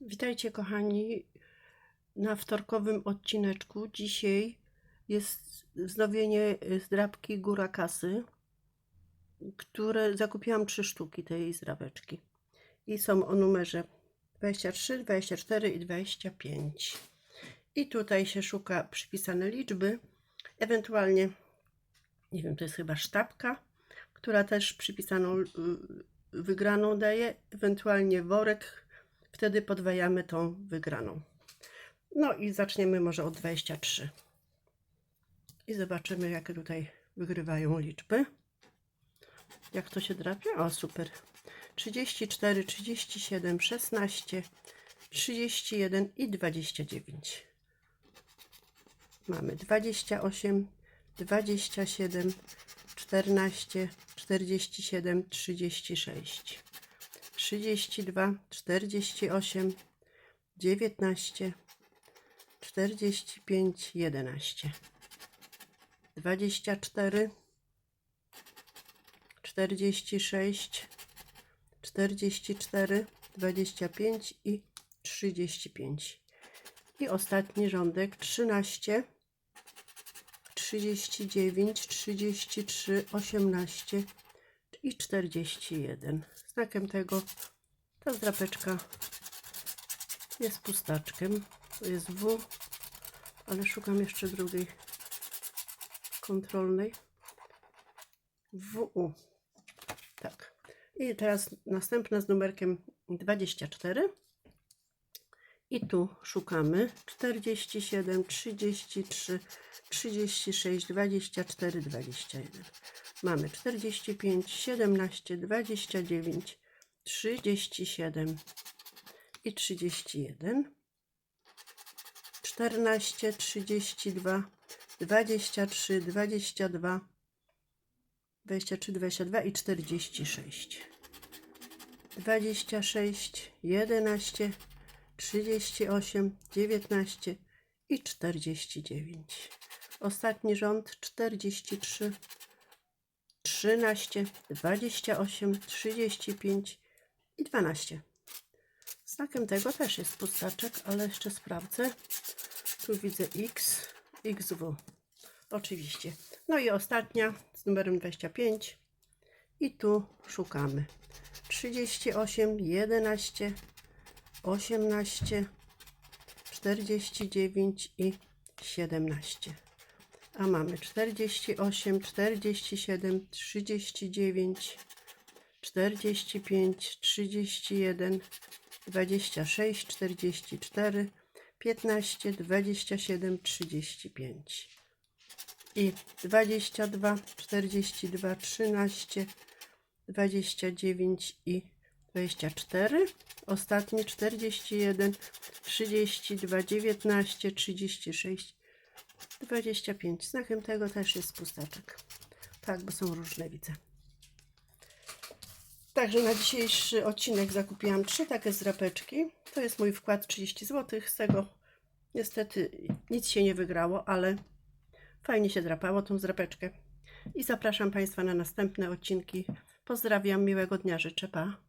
Witajcie kochani na wtorkowym odcineczku. Dzisiaj jest wznowienie zdrabki Góra Kasy, które zakupiłam trzy sztuki tej zdrabeczki. I są o numerze 23, 24 i 25. I tutaj się szuka przypisane liczby, ewentualnie, nie wiem, to jest chyba sztabka, która też przypisaną y, wygraną daje, ewentualnie worek, wtedy podwajamy tą wygraną. No i zaczniemy może od 23. I zobaczymy, jakie tutaj wygrywają liczby. Jak to się drapie? O, super. 34, 37, 16, 31 i 29. Mamy 28, 27, 14, 47, 36, 32, 48, 19, 45, 11, 24, 46, 44, 25 i 35. I ostatni rządek 13, 39, 33, 18 i 41. Znakiem tego ta zdrapeczka jest pustaczkiem. To jest W, ale szukam jeszcze drugiej kontrolnej. WU. Tak. I teraz następna z numerkiem 24. I tu szukamy 47, 33, 36, 24, 21. Mamy 45, 17, 29, 37 i 31. 14, 32, 23, 22, 23, 22 i 46. 26, 11, 38, 19 i 49. Ostatni rząd 43, 13, 28, 35 i 12. Znakiem tego też jest pustaczek, ale jeszcze sprawdzę. Tu widzę X, XW. Oczywiście. No i ostatnia z numerem 25. I tu szukamy. 38, 11, 18, 49 i 17. A mamy 48, 47, 39, 45, 31, 26, 44, 15, 27, 35 i 22, 42, 13, 29 i 24. Ostatnie 41, 32, 19, 36, 25. Znakiem tego też jest pustaczek. Tak, bo są różne, widzę. Także na dzisiejszy odcinek zakupiłam trzy takie zdrapeczki. To jest mój wkład 30 zł. Z tego niestety nic się nie wygrało, ale fajnie się drapało tą zdrapeczkę. I zapraszam Państwa na następne odcinki. Pozdrawiam, miłego dnia życzę, pa.